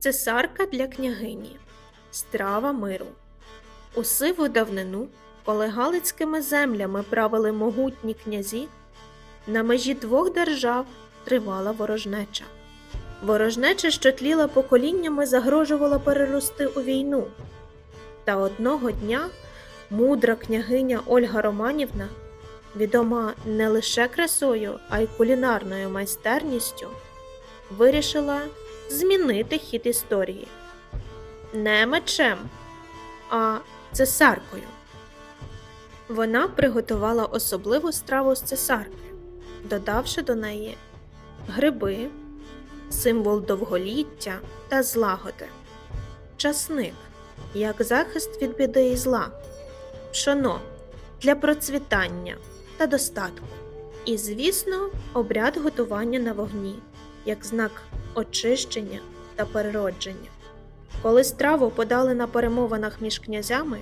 Цесарка для княгині. Страва миру. У сиву давнину, коли галицькими землями правили могутні князі, на межі двох держав тривала ворожнеча. Ворожнеча, що тліла поколіннями, загрожувала перерости у війну. Та одного дня мудра княгиня Ольга Романівна, відома не лише красою, а й кулінарною майстерністю, вирішила змінити хід історії. Не мечем, а цесаркою. Вона приготувала особливу страву з цесарки, додавши до неї гриби, символ довголіття та злагоди, часник як захист від біди і зла, пшоно для процвітання та достатку. І, звісно, обряд готування на вогні як знак очищення та переродження. Коли страву подали на перемовинах між князями,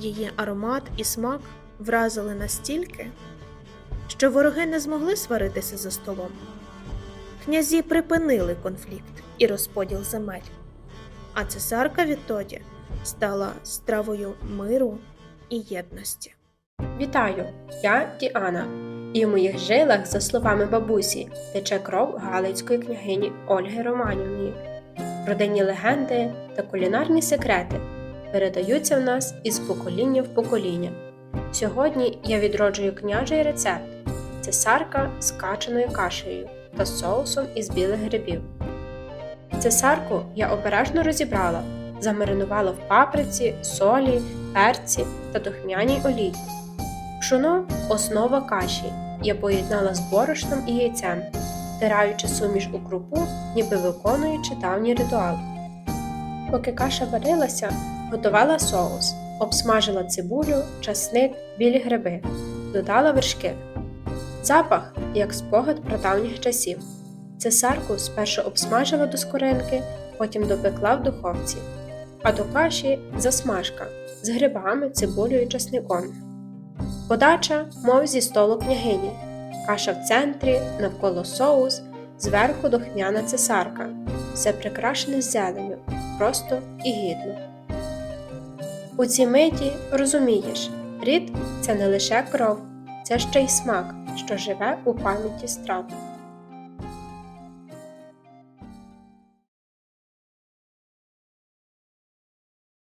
її аромат і смак вразили настільки, що вороги не змогли сваритися за столом. Князі припинили конфлікт і розподіл земель, а цесарка відтоді стала стравою миру і єдності. Вітаю! Я Діана, і в моїх жилах, за словами бабусі, тече кров Галицької княгині Ольги Романівни. Родинні легенди та кулінарні секрети передаються в нас із покоління в покоління. Сьогодні я відроджую княжий рецепт цесарка з качаною кашею та соусом із білих грибів. Цесарку я обережно розібрала, замаринувала в паприці, солі, перці та духмяній олії. Пшоно основа каші. Я поєднала з борошном і яйцем, втираючи суміш у крупу, ніби виконуючи давній ритуал. Поки каша варилася, готувала соус, обсмажила цибулю, часник, білі гриби, додала вершки. Запах, як спогад про давніх часів. Цесарку спершу обсмажила до скоринки, потім допекла в духовці, а до каші засмажка з грибами, цибулею часником. Подача, мов зі столу княгині, каша в центрі, навколо соус, зверху духмяна цесарка, все прикрашене зеленю, просто і гідно. У цій миті розумієш, рід це не лише кров, це ще й смак, що живе у пам'яті страв.